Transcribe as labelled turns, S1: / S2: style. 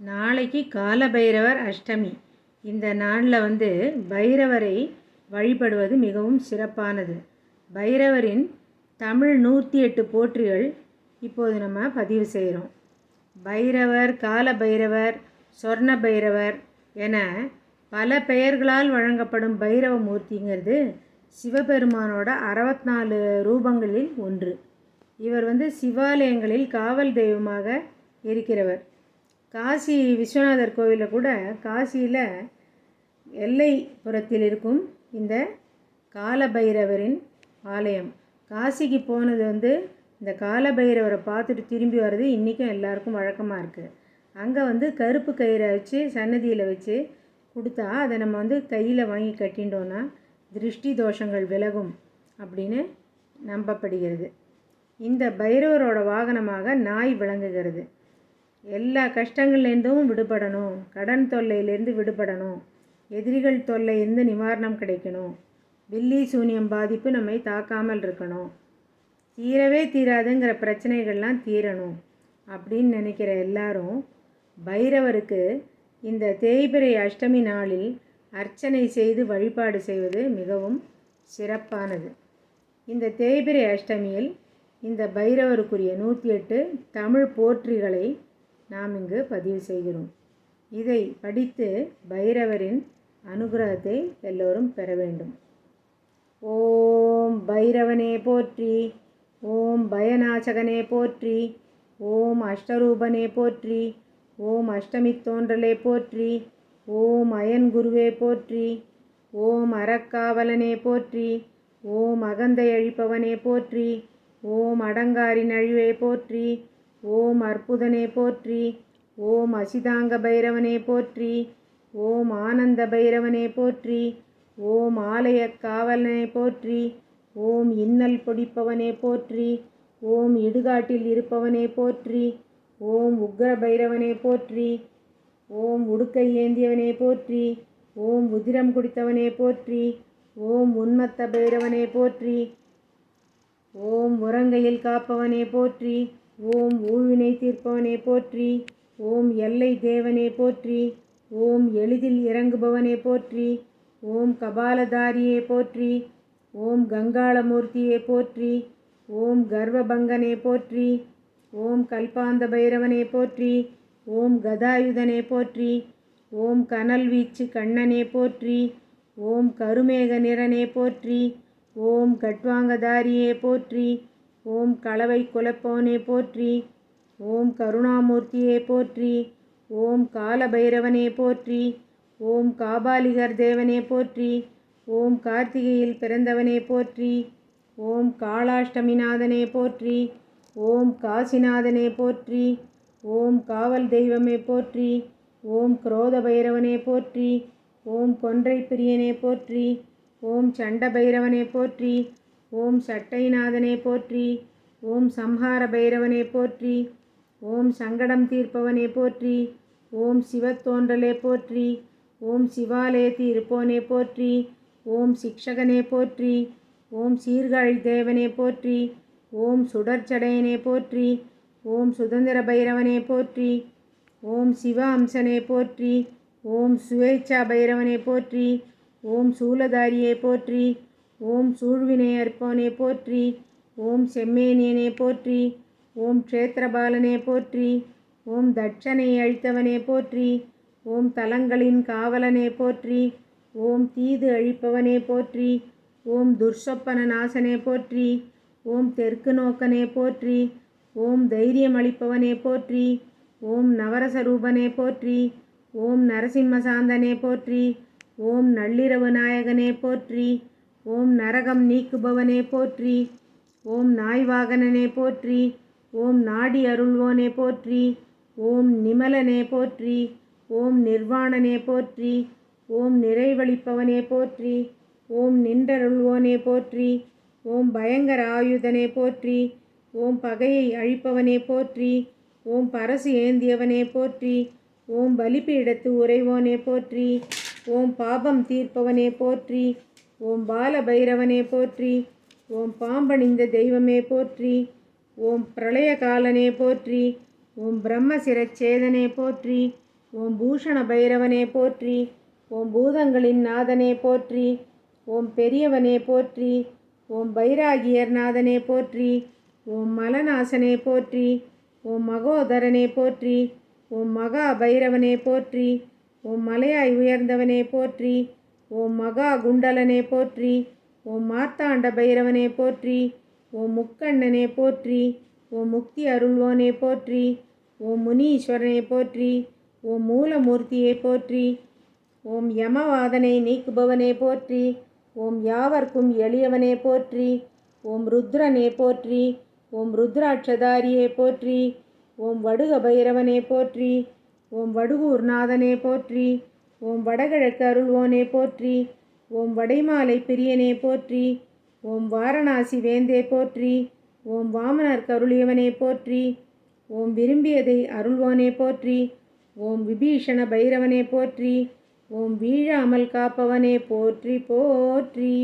S1: நாளைக்கு கால பைரவர் அஷ்டமி. இந்த நாளில் வந்து பைரவரை வழிபடுவது மிகவும் சிறப்பானது. பைரவரின் தமிழ் நூற்றி எட்டு போற்றிகள் இப்போது நம்ம பதிவு செய்கிறோம் பைரவர் கால பைரவர் சொர்ண பைரவர் என பல பெயர்களால் வழங்கப்படும் பைரவ மூர்த்திங்கிறது சிவபெருமானோட அறுபத்தி நாலு ரூபங்களில் ஒன்று. இவர் வந்து சிவாலயங்களில் காவல் தெய்வமாக இருக்கிறவர். காசி விஸ்வநாதர் கோவிலில் கூட காசியில் எல்லைப்புறத்தில் இருக்கும் இந்த காலபைரவரின் ஆலயம். காசிக்கு போனது வந்து இந்த காலபைரவரை பார்த்துட்டு திரும்பி வர்றது இன்றைக்கும் எல்லாருக்கும் வழக்கமாக இருக்குது அங்கே வந்து கருப்பு கயிறை வச்சு சன்னதியில் வச்சு கொடுத்தா அதை நம்ம வந்து கையில் வாங்கி கட்டிட்டோன்னா திருஷ்டி தோஷங்கள் விலகும் அப்படின்னு நம்பப்படுகிறது. இந்த பைரவரோட வாகனமாக நாய் விளங்குகிறது. எல்லா கஷ்டங்கள்லேருந்தும் விடுபடணும். கடன் தொல்லையிலேருந்து விடுபடணும். எதிரிகள் தொல்லையிலேருந்து நிவாரணம் கிடைக்கணும். பில்லி சூனியம் பாதிப்பு நம்மை தாக்காமல் இருக்கணும். தீரவே தீராதுங்கிற பிரச்சனைகள்லாம் தீரணும் அப்படின்னு நினைக்கிற எல்லாரும் பைரவருக்கு இந்த தேய்பிரை அஷ்டமி நாளில் அர்ச்சனை செய்து வழிபாடு செய்வது மிகவும் சிறப்பானது. இந்த தேய்பிரை அஷ்டமியில் இந்த பைரவருக்குரிய நூற்றி எட்டு தமிழ் போற்றிகளை நாம் இங்கு பதிவு செய்கிறோம். இதை படித்து பைரவரின் அனுகிரகத்தை எல்லோரும் பெற வேண்டும். ஓம் பைரவனே போற்றி ஓம் பயநாசகனே போற்றி ஓம் அஷ்டரூபனே போற்றி ஓம் அஷ்டமி தோன்றலே போற்றி ஓம் அயன் குருவே போற்றி ஓம் அறக்காவலனே போற்றி ஓம் அகந்தை அழிப்பவனே போற்றி ஓம் அடங்காரின் அழிவே போற்றி ஓம் அற்புதனே போற்றி ஓம் அசிதாங்க பைரவனே போற்றி ஓம் ஆனந்த பைரவனே போற்றி ஓம் ஆலய காவலனே போற்றி ஓம் இன்னல் பொடிப்பவனே போற்றி ஓம் இடுகாட்டில் இருப்பவனே போற்றி ஓம் உக்ர பைரவனே போற்றி ஓம் உடுக்கை ஏந்தியவனே போற்றி ஓம் உதிரம் குடித்தவனே போற்றி ஓம் உன்மத்த பைரவனே போற்றி ஓம் உறங்கையில் காப்பவனே போற்றி ஓம் ஊழ்வினை தீர்ப்பவனே போற்றி ஓம் எல்லை தேவனே போற்றி ஓம் எளிதில் இறங்குபவனே போற்றி ஓம் கபாலதாரியே போற்றி ஓம் கங்காளமூர்த்தியே போற்றி ஓம் கர்வபங்கனே போற்றி ஓம் கல்பாந்த பைரவனே போற்றி ஓம் கதாயுதனே போற்றி ஓம் கனல் வீச்சு கண்ணனே போற்றி ஓம் கருமேக நிறனே போற்றி ஓம் கட்வாங்கதாரியே போற்றி ஓம் களவை குலப்பவனே போற்றி ஓம் கருணாமூர்த்தியே போற்றி ஓம் காலபைரவனே போற்றி ஓம் காபாலிகர் தேவனே போற்றி ஓம் கார்த்திகையில் பிறந்தவனே போற்றி ஓம் காளாஷ்டமிநாதனே போற்றி ஓம் காசிநாதனே போற்றி ஓம் காவல் தெய்வமே போற்றி ஓம் குரோத பைரவனே போற்றி ஓம் கொன்றை பிரியனே போற்றி ஓம் சண்ட பைரவனே போற்றி ஓம் சட்டைநாதனே போற்றி ஓம் சம்ஹார பைரவனே போற்றி ஓம் சங்கடம் தீர்ப்பவனே போற்றி ஓம் சிவத்தோன்றலே போற்றி ஓம் சிவாலயத்தி இருப்போனே போற்றி ஓம் சிக்ஷகனே போற்றி ஓம் சீர்காழி தேவனே போற்றி ஓம் சுடர்ச்சடையனே போற்றி ஓம் சுதந்திர பைரவனே போற்றி ஓம் சிவ அம்சனே போற்றி ஓம் சுவேச்சா பைரவனே போற்றி ஓம் சூலதாரியே போற்றி ஓம் சூழ்வினை அற்பவனே போற்றி ஓம் செம்மேனியனே போற்றி ஓம் க்ஷேத்திரபாலனே போற்றி ஓம் தட்சனை அழித்தவனே போற்றி ஓம் தலங்களின் காவலனே போற்றி ஓம் தீது அழிப்பவனே போற்றி ஓம் துர்ஷப்பன நாசனே போற்றி ஓம் தெற்கு நோக்கனே போற்றி ஓம் தைரியம் அளிப்பவனே போற்றி ஓம் நவரசரூபனே போற்றி ஓம் நரசிம்மசாந்தனே போற்றி ஓம் நள்ளிரவு நாயகனே போற்றி ஓம் நரகம் நீக்குபவனே போற்றி ஓம் நாய்வாகனனே போற்றி ஓம் நாடி அருள்வோனே போற்றி ஓம் நிமலனே போற்றி ஓம் நிர்வாணனே போற்றி ஓம் நிறைவழிப்பவனே போற்றி ஓம் நின்றருள்வோனே போற்றி ஓம் பயங்கர ஆயுதனே போற்றி ஓம் பகையை அழிப்பவனே போற்றி ஓம் பரசு ஏந்தியவனே போற்றி ஓம் பலிப்பீடத்து உறைவோனே போற்றி ஓம் பாபம் தீர்ப்பவனே போற்றி ஓம் பால பைரவனே போற்றி ஓம் பாம்பணிந்த தெய்வமே போற்றி ஓம் பிரளயகாலனே போற்றி ஓம் பிரம்ம சிரச்சேதனே போற்றி ஓம் பூஷண பைரவனே போற்றி ஓம் பூதங்களின் நாதனே போற்றி ஓம் பெரியவனே போற்றி ஓம் பைராகியர் நாதனே போற்றி ஓம் மலநாசனே போற்றி ஓம் மகோதரனே போற்றி ஓம் மகா பைரவனே போற்றி ஓம் மலையாய் உயர்ந்தவனே போற்றி ஓம் மகா குண்டலனே போற்றி ஓம் மாத்தாண்ட பைரவனே போற்றி ஓம் முக்கண்ணனே போற்றி ஓம் முக்தி அருள்வோனே போற்றி ஓம் முனீஸ்வரனை போற்றி ஓம் மூலமூர்த்தியை போற்றி ஓம் யமவாதனை நீக்குபவனே போற்றி ஓம் யாவர்க்கும் எளியவனே போற்றி ஓம் ருத்ரனே போற்றி ஓம் ருத்ராட்சதாரியே போற்றி ஓம் வடுக பைரவனே போற்றி ஓம் வடுகூர்நாதனே போற்றி ஓம் வடகிழக்கு அருள்வோனே போற்றி. ஓம் வடைமாலை பிரியனே போற்றி. ஓம் வாரணாசி வேந்தே போற்றி. ஓம் வாமனர் கருளியவனே போற்றி. ஓம் விரும்பியதை அருள்வோனே போற்றி. ஓம் விபீஷண பைரவனே போற்றி. ஓம் வீழாமல் காப்பவனே போற்றி போற்றி.